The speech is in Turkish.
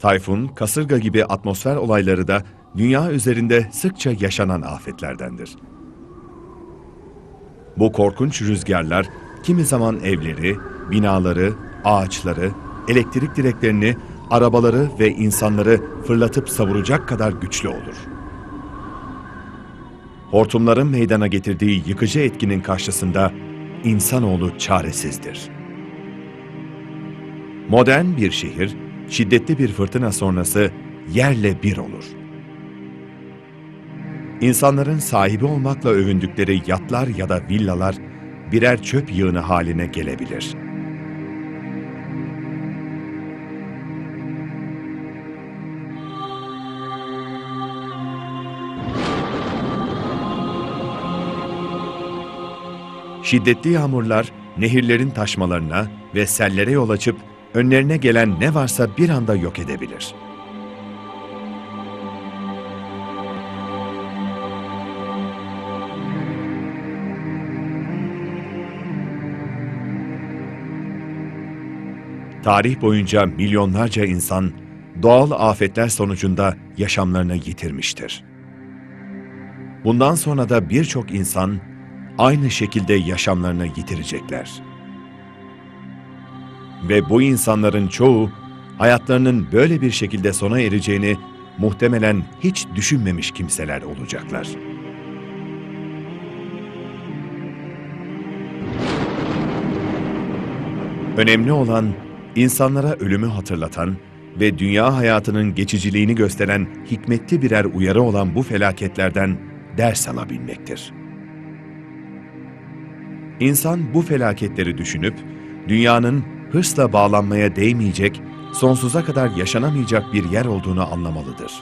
Tayfun, kasırga gibi atmosfer olayları da dünya üzerinde sıkça yaşanan afetlerdendir. Bu korkunç rüzgarlar kimi zaman evleri, binaları, ağaçları, elektrik direklerini, arabaları ve insanları fırlatıp savuracak kadar güçlü olur. Hortumların meydana getirdiği yıkıcı etkinin karşısında insanoğlu çaresizdir. Modern bir şehir, şiddetli bir fırtına sonrası yerle bir olur. İnsanların sahibi olmakla övündükleri yatlar ya da villalar birer çöp yığını haline gelebilir. Şiddetli yağmurlar nehirlerin taşmalarına ve sellere yol açıp önlerine gelen ne varsa bir anda yok edebilir. Tarih boyunca milyonlarca insan doğal afetler sonucunda yaşamlarını yitirmiştir. Bundan sonra da birçok insan aynı şekilde yaşamlarını yitirecekler. Ve bu insanların çoğu hayatlarının böyle bir şekilde sona ereceğini muhtemelen hiç düşünmemiş kimseler olacaklar. Önemli olan insanlara ölümü hatırlatan ve dünya hayatının geçiciliğini gösteren hikmetli birer uyarı olan bu felaketlerden ders alabilmektir. İnsan bu felaketleri düşünüp dünyanın hırsla bağlanmaya değmeyecek, sonsuza kadar yaşanamayacak bir yer olduğunu anlamalıdır.